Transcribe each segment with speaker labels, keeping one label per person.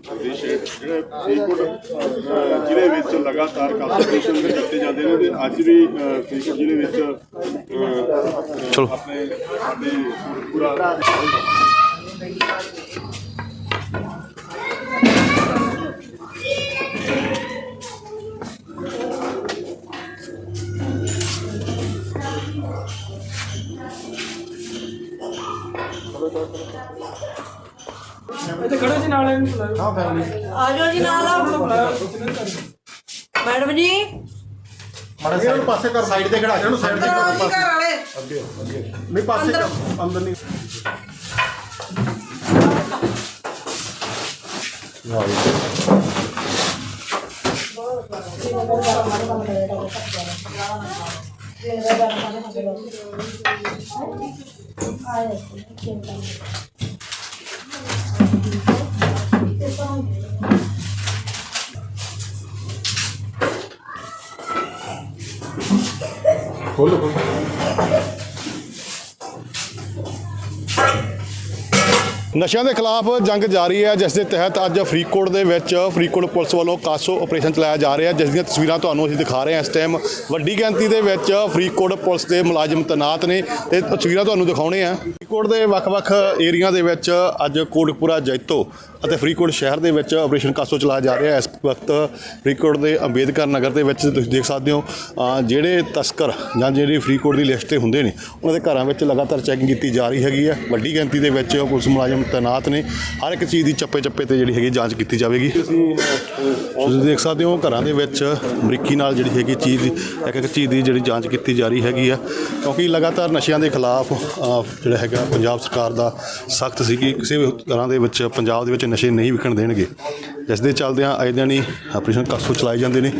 Speaker 1: ਜਿਹੜੇ ਫਰੀਦਕੋਟ ਜ਼ਿਲ੍ਹੇ ਵਿੱਚ ਲਗਾਤਾਰ ਕਾਫੀ ਆਪਰੇਸ਼ਨ ਦਿੱਤੇ ਜਾਂਦੇ ਨੇ ਤੇ ਅੱਜ ਵੀ ਫਰੀਦਕੋਟ ਜ਼ਿਲ੍ਹੇ ਵਿੱਚ
Speaker 2: ਚਲੋ।
Speaker 1: ਆਪਣੇ, ਸਾਡੇ ਪੂਰਾ
Speaker 3: ਇੱਥੇ ਖੜੋ ਜੀ ਨਾਲ ਇਹਨੂੰ ਬੁਲਾਓ।
Speaker 4: ਆ ਜਾਓ ਜੀ ਨਾਲ ਮੈਡਮ ਜੀ।
Speaker 5: ਮਾੜਾ ਇਹਨੂੰ ਪਾਸੇ ਕਰ। ਸਾਈਡ ਤੇ ਖੜਾ ਇਹਨੂੰ ਸਾਈਡ ਤੇ ਕਰ
Speaker 4: ਜੀ ਘਰ ਵਾਲੇ।
Speaker 5: ਅੱਗੇ ਅੱਗੇ। ਨਹੀਂ ਪਾਸੇ ਕਰ। ਅੰਦਰ ਨਹੀਂ। ਖੋਲੋ ਖੋਲੋ।
Speaker 2: ਨਸ਼ਿਆਂ ਦੇ ਖਿਲਾਫ ਜੰਗ ਜਾਰੀ ਹੈ, ਜਿਸ ਦੇ ਤਹਿਤ ਅੱਜ ਫਰੀਦਕੋਟ ਦੇ ਵਿੱਚ ਫਰੀਦਕੋਟ ਪੁਲਿਸ ਵੱਲੋਂ ਕਾਸੋ ਆਪਰੇਸ਼ਨ ਚਲਾਇਆ ਜਾ ਰਿਹਾ ਜਿਸ ਦੀਆਂ ਤਸਵੀਰਾਂ ਤੁਹਾਨੂੰ ਅਸੀਂ ਦਿਖਾ ਰਹੇ ਹਾਂ ਇਸ ਟਾਈਮ ਵੱਡੀ ਗਿਣਤੀ ਦੇ ਵਿੱਚ ਫਰੀਦਕੋਟ ਪੁਲਿਸ ਦੇ ਮੁਲਾਜ਼ਮ ਤੈਨਾਤ ਨੇ ਤੇ ਤਸਵੀਰਾਂ ਤੁਹਾਨੂੰ ਦਿਖਾਉਣੇ ਆ। ਫਰੀਦਕੋਟ ਦੇ ਵੱਖ-ਵੱਖ ਏਰੀਆ ਦੇ ਵਿੱਚ ਅੱਜ ਕੋਟਕਪੂਰਾ ਜੈਤੋ ਅਤੇ ਫਰੀਦਕੋਟ ਸ਼ਹਿਰ ਦੇ ਵਿੱਚ ਆਪਰੇਸ਼ਨ ਕਾਸੋ ਚਲਾਇਆ ਜਾ ਰਿਹਾ ਹੈ। ਇਸ ਵਕਤ ਫਰੀਦਕੋਟ ਦੇ ਅੰਬੇਦਕਰ ਨਗਰ ਦੇ ਵਿੱਚ ਤੁਸੀਂ ਦੇਖ ਸਕਦੇ ਹੋ ਜਿਹੜੇ ਤਸਕਰ ਜਾਂ ਜਿਹੜੇ ਫਰੀਦਕੋਟ ਦੀ ਲਿਸਟ ਤੇ ਹੁੰਦੇ ਨੇ, ਉਹਨਾਂ ਦੇ ਘਰਾਂ ਵਿੱਚ ਲਗਾਤਾਰ ਚੈਕਿੰਗ ਕੀਤੀ ਜਾ ਰਹੀ ਹੈਗੀ ਹੈ। ਵੱਡੀ ਗਿਣਤੀ ਦੇ ਵਿੱਚ ਪੁਲਿਸ ਮੁਲਾਜ਼ਮ ਤੈਨਾਤ ਨੇ। ਹਰ ਇੱਕ ਚੀਜ਼ ਦੀ ਚੱਪੇ ਚੱਪੇ ਤੇ ਜਿਹੜੀ ਹੈਗੀ ਜਾਂਚ ਕੀਤੀ ਜਾਵੇਗੀ। ਤੁਸੀਂ ਦੇਖ ਸਕਦੇ ਹੋ, ਘਰਾਂ ਦੇ ਵਿੱਚ ਬਰੀਕੀ ਨਾਲ ਜਿਹੜੀ ਹੈਗੀ ਚੀਜ਼, ਇੱਕ ਇੱਕ ਚੀਜ਼ ਦੀ ਜਿਹੜੀ ਜਾਂਚ ਕੀਤੀ ਜਾ ਰਹੀ ਹੈਗੀ ਆ ਕਿਉਂਕਿ ਲਗਾਤਾਰ ਨਸ਼ਿਆਂ ਦੇ ਖਿਲਾਫ ਜਿਹੜਾ ਹੈਗਾ ਪੰਜਾਬ ਸਰਕਾਰ ਦਾ ਸਖਤ ਸੀ ਕਿ ਕਿਸੇ ਵੀ ਘਰਾਂ ਦੇ ਵਿੱਚ ਪੰਜਾਬ ਦੇ ਵਿੱਚ ਨਸ਼ੇ ਨਹੀਂ ਵਿਕਣ ਦੇਣਗੇ। ਜਿਸ ਦੇ ਚੱਲਦਿਆਂ ਆਏ ਦਿਨ ਹੀ ਆਪਰੇਸ਼ਨ ਕਾਸੋ ਚਲਾਏ ਜਾਂਦੇ ਨੇ।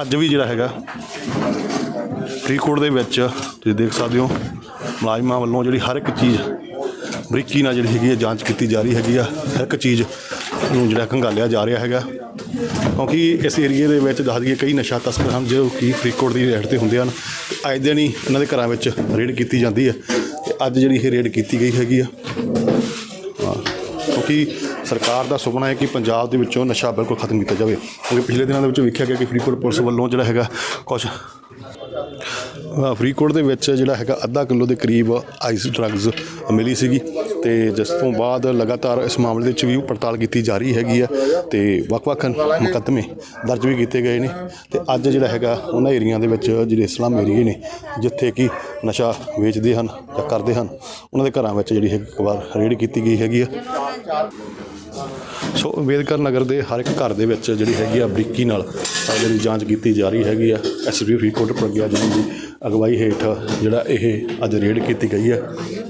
Speaker 2: ਅੱਜ ਵੀ ਜਿਹੜਾ ਹੈਗਾ ਫਰੀਦਕੋਟ ਦੇ ਵਿੱਚ ਤੁਸੀਂ ਦੇਖ ਸਕਦੇ ਹੋ ਮੁਲਾਜ਼ਮਾਂ ਵੱਲੋਂ ਜਿਹੜੀ ਹਰ ਇੱਕ ਚੀਜ਼ ਬਰੀਕੀ ਨਾਲ ਜਿਹੜੀ ਹੈਗੀ ਹੈ ਜਾਂਚ ਕੀਤੀ ਜਾ ਰਹੀ ਹੈਗੀ ਆ। ਹਰ ਇੱਕ ਚੀਜ਼ ਨੂੰ ਜਿਹੜਾ ਖੰਗਾਲਿਆ ਜਾ ਰਿਹਾ ਹੈਗਾ। ਕਿਉਂਕਿ ਇਸ ਏਰੀਏ ਦੇ ਵਿੱਚ ਦੱਸ ਦਈਏ ਕਈ ਨਸ਼ਾ ਤਸਕਰ ਹਨ ਜੋ ਕਿ ਫਰੀਦਕੋਟ ਦੀ ਰੇਡ ਤੇ ਹੁੰਦੇ ਹਨ। ਅੱਜ ਦਿਨ ਹੀ ਇਹਨਾਂ ਦੇ ਘਰਾਂ ਵਿੱਚ ਰੇਡ ਕੀਤੀ ਜਾਂਦੀ ਹੈ। ਤੇ ਅੱਜ ਜਿਹੜੀ ਇਹ ਰੇਡ ਕੀਤੀ ਗਈ ਹੈਗੀ ਆ ਹਾਂ, ਕਿਉਂਕਿ ਸਰਕਾਰ ਦਾ ਸੁਪਨਾ ਹੈ ਕਿ ਪੰਜਾਬ ਦੇ ਵਿੱਚੋਂ ਨਸ਼ਾ ਬਿਲਕੁਲ ਖਤਮ ਕੀਤਾ ਜਾਵੇ। ਕਿਉਂਕਿ ਪਿਛਲੇ ਦਿਨਾਂ ਦੇ ਵਿੱਚ ਵੇਖਿਆ ਗਿਆ ਕਿ ਫਰੀਦਕੋਟ ਪੁਲਿਸ ਵੱਲੋਂ ਜਿਹੜਾ ਹੈਗਾ ਕੁਝ ਫਰੀਦਕੋਟ ਦੇ ਵਿੱਚ ਜਿਹੜਾ ਹੈਗਾ ਅੱਧਾ ਕਿਲੋ ਦੇ ਕਰੀਬ ਆਈਸ ਡਰੱਗਸ ਮਿਲੀ ਸੀਗੀ ਤੇ ਜਿਸ ਤੋਂ ਬਾਅਦ ਲਗਾਤਾਰ ਇਸ ਮਾਮਲੇ ਦੇ ਵਿੱਚ ਵੀ ਪੜਤਾਲ ਕੀਤੀ ਜਾ ਰਹੀ ਹੈਗੀ ਆ ਤੇ ਵੱਖ-ਵੱਖ ਮੁਕੱਦਮੇ ਦਰਜ ਵੀ ਕੀਤੇ ਗਏ ਨੇ ਤੇ ਅੱਜ ਜਿਹੜਾ ਹੈਗਾ ਉਹਨਾਂ ਏਰੀਆ ਦੇ ਵਿੱਚ ਜਿਹੜੇ ਇਸਲਾਮ ਏਰੀਏ ਨੇ, ਜਿੱਥੇ ਕਿ ਨਸ਼ਾ ਵੇਚਦੇ ਹਨ ਜਾਂ ਕਰਦੇ ਹਨ, ਉਹਨਾਂ ਦੇ ਘਰਾਂ ਵਿੱਚ ਜਿਹੜੀ ਹੈ ਇੱਕ ਵਾਰ ਰੇਡ ਕੀਤੀ ਗਈ ਹੈਗੀ ਆ। ਸੋ ਅੰਬੇਦਕਰ ਨਗਰ ਦੇ ਹਰ ਇੱਕ ਘਰ ਦੇ ਵਿੱਚ ਜਿਹੜੀ ਹੈਗੀ ਆ ਬਰੀਕੀ ਨਾਲ ਅ, ਜਿਹੜੀ ਜਾਂਚ ਕੀਤੀ ਜਾ ਰਹੀ ਹੈਗੀ ਆ। ਐਸਪੀ ਫਰੀਦਕੋਟ ਪ੍ਰਗਿਆ ਜੀ ਦੀ ਅਗਵਾਈ ਹੇਠ ਜਿਹੜਾ ਇਹ ਅੱਜ ਰੇਡ ਕੀਤੀ ਗਈ ਹੈ।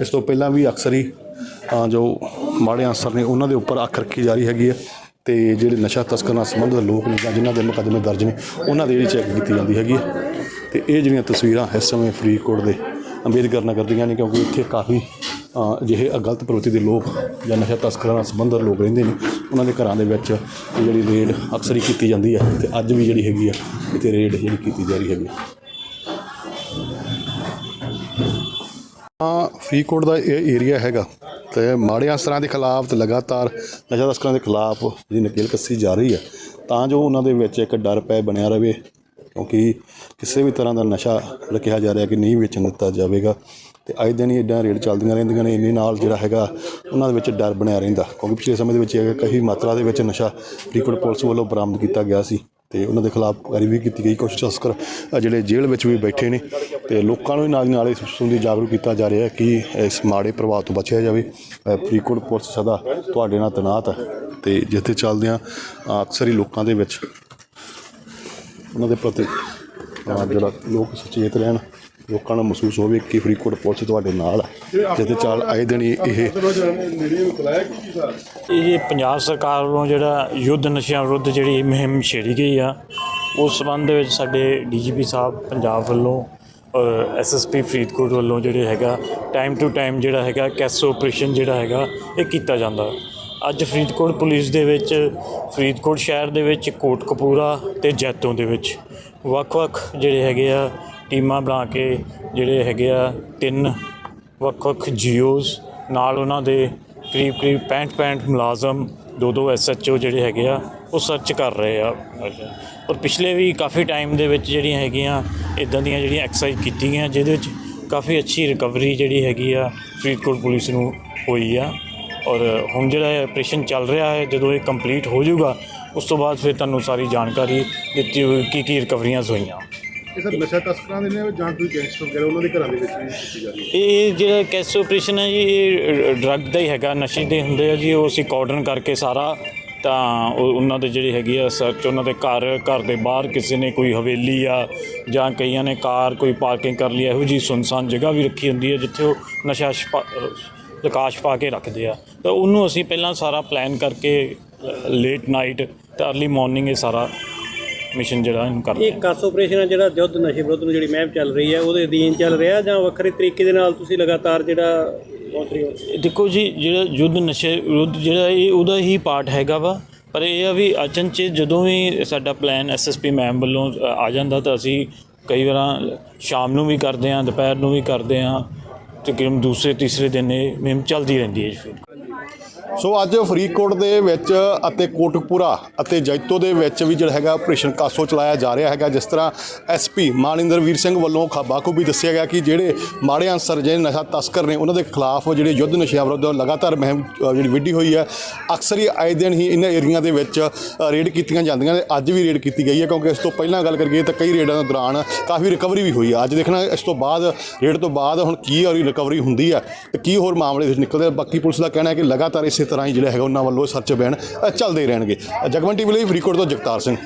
Speaker 2: ਇਸ ਤੋਂ ਪਹਿਲਾਂ ਵੀ ਅਕਸਰ ਹੀ ਜੋ ਮਾੜੇ ਅਨਸਰ ਨੇ ਉਹਨਾਂ ਦੇ ਉੱਪਰ ਅੱਖ ਰੱਖੀ ਜਾ ਰਹੀ ਹੈਗੀ ਹੈ ਤੇ ਜਿਹੜੇ ਨਸ਼ਾ ਤਸਕਰ ਨਾਲ ਸੰਬੰਧਿਤ ਲੋਕ ਨੇ ਜਾਂ ਜਿਨ੍ਹਾਂ ਦੇ ਮੁਕੱਦਮੇ ਦਰਜ ਨੇ ਉਹਨਾਂ ਦੀ ਜਿਹੜੀ ਚੈੱਕ ਕੀਤੀ ਜਾਂਦੀ ਹੈਗੀ ਹੈ ਤੇ ਇਹ ਜਿਹੜੀਆਂ ਤਸਵੀਰਾਂ ਇਸ ਸਮੇਂ ਫਰੀਦਕੋਟ ਦੇ ਅੰਬੇਦਕਰ ਨਗਰ ਦੀਆਂ ਨੇ ਕਿਉਂਕਿ ਇੱਥੇ ਕਾਫੀ ਅਜਿਹੇ ਗਲਤ ਪ੍ਰਵਿਰਤੀ ਦੇ ਲੋਕ ਜਾਂ ਨਸ਼ਾ ਤਸਕਰਾਂ ਨਾਲ ਸੰਬੰਧਿਤ ਲੋਕ ਰਹਿੰਦੇ ਨੇ, ਉਹਨਾਂ ਦੇ ਘਰਾਂ ਦੇ ਵਿੱਚ ਇਹ ਜਿਹੜੀ ਰੇਡ ਅਕਸਰ ਹੀ ਕੀਤੀ ਜਾਂਦੀ ਹੈ ਤੇ ਅੱਜ ਵੀ ਜਿਹੜੀ ਹੈਗੀ ਆ, ਇੱਥੇ ਰੇਡ ਜਿਹੜੀ ਕੀਤੀ ਜਾ ਰਹੀ ਹੈਗੀ ਆ। ਫਰੀਦਕੋਟ ਦਾ ਇਹ ਏਰੀਆ ਹੈਗਾ ਤੇ ਮਾੜੇ ਅਸਰਾਂ ਦੇ ਖਿਲਾਫ ਤੇ ਲਗਾਤਾਰ ਨਸ਼ਾ ਤਸਕਰਾਂ ਦੇ ਖਿਲਾਫ ਜਿਹੜੀ ਨਕੇਲ ਕੱਸੀ ਜਾ ਰਹੀ ਹੈ, ਤਾਂ ਜੋ ਉਹਨਾਂ ਦੇ ਵਿੱਚ ਇੱਕ ਡਰ ਪੈ ਬਣਿਆ ਰਵੇ ਕਿਉਂਕਿ ਕਿਸੇ ਵੀ ਤਰ੍ਹਾਂ ਦਾ ਨਸ਼ਾ ਜਿਹੜਾ ਕਿਹਾ ਜਾ ਰਿਹਾ ਕਿ ਨਹੀਂ ਵੇਚਣ ਦਿੱਤਾ ਜਾਵੇਗਾ ਤੇ ਅੱਜ ਦਿਨ ਹੀ ਇਦਾਂ ਰੇਡ ਚੱਲਦੀਆਂ ਰਹਿੰਦੀਆਂ ਨੇ ਇੰਨੇ ਨਾਲ ਜਿਹੜਾ ਹੈਗਾ ਉਹਨਾਂ ਦੇ ਵਿੱਚ ਡਰ ਬਣਿਆ ਰਹਿੰਦਾ। ਕਿਉਂਕਿ ਪਿਛਲੇ ਸਮੇਂ ਦੇ ਵਿੱਚ ਇਹ ਕਾਫੀ ਮਾਤਰਾ ਦੇ ਵਿੱਚ ਨਸ਼ਾ ਫਰੀਦਕੋਟ ਪੁਲਿਸ ਵੱਲੋਂ ਬਰਾਮਦ ਕੀਤਾ ਗਿਆ ਸੀ ਤੇ ਉਹਨਾਂ ਦੇ ਖਿਲਾਫ ਕਾਰਵਾਈ ਵੀ ਕੀਤੀ ਗਈ। ਕੁਝ ਤਸਕਰ ਜਿਹੜੇ ਜੇਲ੍ਹ ਵਿੱਚ ਵੀ ਬੈਠੇ ਨੇ ਤੇ ਲੋਕਾਂ ਨੂੰ ਨਾਲ ਦੀ ਨਾਲ ਇਸ ਸੰਬੰਧੀ ਜਾਗਰੂਕ ਕੀਤਾ ਜਾ ਰਿਹਾ ਹੈ ਕਿ ਇਸ ਮਾੜੇ ਪ੍ਰਭਾਵ ਤੋਂ ਬਚਿਆ ਜਾਵੇ। ਫਰੀਦਕੋਟ ਪੁਲਿਸ ਸਦਾ ਤੁਹਾਡੇ ਨਾਲ ਤੈਨਾਤ ਹੈ ਤੇ ਜਿੱਥੇ ਚੱਲਦਿਆਂ ਅ, ਅਕਸਰ ਹੀ ਲੋਕਾਂ ਦੇ ਵਿੱਚ ਉਹਨਾਂ ਦੇ ਪ੍ਰਤੀ। ਜਿਹੜਾ ਲੋਕ ਸੁਚੇਤ ਰਹਿਣ, ਲੋਕਾਂ ਨੂੰ ਮਹਿਸੂਸ ਹੋਵੇ ਕਿ ਫਰੀਦਕੋਟ ਪੁਲਿਸ ਤੁਹਾਡੇ ਨਾਲ ਹੈ ਜਿੱਥੇ ਚੱਲ ਆਏ ਦਿਨ ਇਹ
Speaker 6: ਇਹ ਪੰਜਾਬ ਸਰਕਾਰ ਵੱਲੋਂ ਜਿਹੜਾ ਯੁੱਧ ਨਸ਼ਿਆਂ ਵਿਰੁੱਧ ਜਿਹੜੀ ਮੁਹਿੰਮ ਛੇੜੀ ਗਈ ਆ, ਉਸ ਸੰਬੰਧ ਦੇ ਵਿੱਚ ਸਾਡੇ ਡੀਜੀਪੀ ਸਾਹਿਬ ਪੰਜਾਬ ਵੱਲੋਂ ਐਸਐਸਪੀ ਫਰੀਦਕੋਟ ਵੱਲੋਂ ਜਿਹੜੇ ਹੈਗਾ ਟਾਈਮ ਟੂ ਟਾਈਮ ਜਿਹੜਾ ਹੈਗਾ, ਕੈਸੋ ਆਪਰੇਸ਼ਨ ਜਿਹੜਾ ਹੈਗਾ, ਇਹ ਕੀਤਾ ਜਾਂਦਾ। ਅੱਜ ਫਰੀਦਕੋਟ ਪੁਲਿਸ ਦੇ ਵਿੱਚ, ਫਰੀਦਕੋਟ ਸ਼ਹਿਰ ਦੇ ਵਿੱਚ, ਕੋਟਕਪੂਰਾ ਤੇ ਜੈਤੋਂ ਦੇ ਵਿੱਚ। ਵੱਖ-ਵੱਖ ਜਿਹੜੇ ਹੈਗੇ ਆ, ਟੀਮਾਂ ਬਣਾ ਕੇ ਜਿਹੜੇ ਹੈਗੇ ਆ, ਤਿੰਨ ਵੱਖ-ਵੱਖ ਜੀਓਜ਼ ਨਾਲ ਉਹਨਾਂ ਦੇ ਕਰੀਬ ਕਰੀਬ 65 65 ਮੁਲਾਜ਼ਮ, ਦੋ ਦੋ ਐਸਐਚਓ ਜਿਹੜੇ ਹੈਗੇ ਆ, ਉਹ ਸਰਚ ਕਰ ਰਹੇ ਆ। ਔਰ ਪਿਛਲੇ ਵੀ ਕਾਫੀ ਟਾਈਮ ਦੇ ਵਿੱਚ ਜਿਹੜੀਆਂ ਹੈਗੀਆਂ ਇਦਾਂ ਦੀਆਂ ਜਿਹੜੀਆਂ ਐਕਸਰਸਾਈਜ਼ ਕੀਤੀਆਂ, ਜਿਹਦੇ ਵਿੱਚ ਕਾਫੀ ਅੱਛੀ ਰਿਕਵਰੀ ਜਿਹੜੀ ਹੈਗੀ ਆ, ਫਰੀਦਕੋਟ ਪੁਲਿਸ ਨੂੰ ਹੋਈ ਆ। ਔਰ ਹੁਣ ਜਿਹੜਾ ਇਹ ਆਪਰੇਸ਼ਨ ਚੱਲ ਰਿਹਾ ਹੈ ਜਦੋਂ ਇਹ ਕੰਪਲੀਟ ਹੋ ਜਾਊਗਾ ਉਸ ਤੋਂ ਬਾਅਦ ਫਿਰ ਤੁਹਾਨੂੰ ਸਾਰੀ ਜਾਣਕਾਰੀ ਦਿੱਤੀ ਹੋਈ ਕੀ ਕੀ ਰਿਕਵਰੀਆਂ ਹੋਈਆਂ।
Speaker 2: ਇਹ ਸਰ ਨਸ਼ਾ ਤਸਕਰਾਂ ਦੇ ਨੇ ਜਾਂ ਕੋਈ ਗੈਂਗਸਟਰ ਵਗੈਰਾ ਉਹਨਾਂ ਦੇ ਘਰਾਂ ਦੇ ਵਿੱਚ ਵੀ ਕੀਤੀ ਜਾ ਰਹੀ? ਹੈ
Speaker 6: ਇਹ ਜਿਹੜਾ ਕੈਸ ਆਪਰੇਸ਼ਨ ਹੈ ਜੀ ਇਹ ਡਰੱਗ ਦਾ ਹੀ ਹੈਗਾ ਨਸ਼ੇ ਦੇ ਹੁੰਦੇ ਆ ਜੀ ਉਹ ਅਸੀਂ ਕਾਰਡਨ ਕਰਕੇ ਸਾਰਾ ਤਾਂ ਉਹ- ਉਹਨਾਂ ਦੇ ਜਿਹੜੇ ਹੈਗੀ ਆ ਸਰਚ ਉਹਨਾਂ ਦੇ ਘਰ ਘਰ ਦੇ ਬਾਹਰ ਕਿਸੇ ਨੇ ਕੋਈ ਹਵੇਲੀ ਆ ਜਾਂ ਕਈਆਂ ਨੇ ਕਾਰ ਕੋਈ ਪਾਰਕਿੰਗ ਕਰ ਲਈ ਇਹੋ ਜੀ ਸੁਨਸਾਨ ਜਗ੍ਹਾ ਵੀ ਰੱਖੀ ਹੁੰਦੀ ਹੈ ਜਿੱਥੇ ਉਹ ਨਸ਼ਾ ਪ੍ਰਕਾਸ਼ ਪਾ ਕੇ ਰੱਖਦੇ ਆ। ਤਾਂ ਉਹਨੂੰ ਅਸੀਂ ਪਹਿਲਾਂ ਸਾਰਾ ਪਲਾਨ ਕਰਕੇ ਲੇਟ ਨਾਈਟ ਤੇ ਅਰਲੀ ਮਾਰਨਿੰਗ ਇਹ ਸਾਰਾ ਮਿਸ਼ਨ ਜਿਹੜਾ ਇਹਨੂੰ ਕਰਦੇ
Speaker 4: ਇਹ ਕਾਸ ਆਪਰੇਸ਼ਨ ਹੈ ਜਿਹੜਾ ਯੁੱਧ ਨਸ਼ੇ ਵਿਰੁੱਧ ਨੂੰ ਜਿਹੜੀ ਮੁਹਿੰਮ ਚੱਲ ਰਹੀ ਹੈ ਉਹਦੇ ਅਧੀਨ ਚੱਲ ਰਿਹਾ ਜਾਂ ਵੱਖਰੇ ਤਰੀਕੇ ਦੇ ਨਾਲ ਤੁਸੀਂ ਲਗਾਤਾਰ ਜਿਹੜਾ
Speaker 6: ਦੇਖੋ ਜੀ ਜਿਹੜਾ ਯੁੱਧ ਨਸ਼ੇ ਵਿਰੁੱਧ ਜਿਹੜਾ ਇਹ ਉਹਦਾ ਹੀ ਪਾਰਟ ਹੈਗਾ ਵਾ। ਪਰ ਇਹ ਆ ਵੀ ਅਚਨਚੇ ਜਦੋਂ ਵੀ ਸਾਡਾ ਪਲਾਨ ਐਸਐਸਪੀ ਮੈਮ ਵੱਲੋਂ ਆ ਜਾਂਦਾ ਤਾਂ ਅਸੀਂ ਕਈ ਵਾਰਾਂ ਸ਼ਾਮ ਨੂੰ ਵੀ ਕਰਦੇ ਹਾਂ ਦੁਪਹਿਰ ਨੂੰ ਵੀ ਕਰਦੇ ਹਾਂ। ਤਕਰੀਬਨ ਦੂਸਰੇ ਤੀਸਰੇ ਦਿਨ ਇਹ ਮੁਹਿੰਮ ਚੱਲਦੀ ਰਹਿੰਦੀ ਹੈ ਜੀ ਫਿਰ।
Speaker 2: ਸੋ ਅੱਜ ਫਰੀਦਕੋਟ ਦੇ ਵਿੱਚ ਅਤੇ ਕੋਟਕਪੂਰਾ ਅਤੇ ਜੈਤੋ ਦੇ ਵਿੱਚ ਵੀ ਜਿਹੜਾ ਹੈਗਾ ਆਪਰੇਸ਼ਨ ਕਾਸੋ ਚਲਾਇਆ ਜਾ ਰਿਹਾ ਹੈਗਾ, ਜਿਸ ਤਰ੍ਹਾਂ ਐਸਪੀ ਮਾਨਿੰਦਰ ਵੀਰ ਸਿੰਘ ਵੱਲੋਂ ਖਬਾਖੂਬੀ ਦੱਸਿਆ ਗਿਆ ਕਿ ਜਿਹੜੇ ਮਾੜੇ ਅਨਸਰ, ਜਿਹੜੇ ਨਸ਼ਾ ਤਸਕਰ ਨੇ, ਉਹਨਾਂ ਦੇ ਖਿਲਾਫ ਜਿਹੜੇ ਯੁੱਧ ਨਸ਼ਿਆਂ ਵਿਰੁੱਧ ਲਗਾਤਾਰ ਮਹਿਮ ਜਿਹੜੀ ਵਿੱਢੀ ਹੋਈ ਹੈ। ਅਕਸਰ ਹੀ ਆਏ ਦਿਨ ਹੀ ਇਹਨਾਂ ਏਰੀਆ ਦੇ ਵਿੱਚ ਰੇਡ ਕੀਤੀਆਂ ਜਾਂਦੀਆਂ ਨੇ। ਅੱਜ ਵੀ ਰੇਡ ਕੀਤੀ ਗਈ ਹੈ, ਕਿਉਂਕਿ ਇਸ ਤੋਂ ਪਹਿਲਾਂ ਗੱਲ ਕਰੀਏ ਤਾਂ ਕਈ ਰੇਡਾਂ ਦੇ ਦੌਰਾਨ ਕਾਫੀ ਰਿਕਵਰੀ ਵੀ ਹੋਈ ਹੈ। ਅੱਜ ਦੇਖਣਾ, ਇਸ ਤੋਂ ਬਾਅਦ, ਰੇਡ ਤੋਂ ਬਾਅਦ ਹੁਣ ਕੀ ਔਰ ਰਿਕਵਰੀ ਹੁੰਦੀ ਹੈ ਤੇ ਕੀ ਹੋਰ ਮਾਮਲੇ ਨਿਕਲਦੇ ਆ। ਬਾਕੀ ਪੁਲਿਸ ਦਾ ਕਹਿਣਾ ਹੈ ਕਿ ਲਗਾਤਾਰ ਇਸ ਇਸੇ ਤਰ੍ਹਾਂ ਹੀ ਜਿਹੜਾ ਹੈਗਾ ਉਹਨਾਂ ਵੱਲੋਂ ਸਰਚ ਅਭਿਆਨ ਅ, ਚੱਲਦੇ ਰਹਿਣਗੇ। ਜਗਮਨ ਟੀਵੀ ਲਈ ਫਰੀਦਕੋਟ ਤੋਂ ਜਗਤਾਰ ਸਿੰਘ।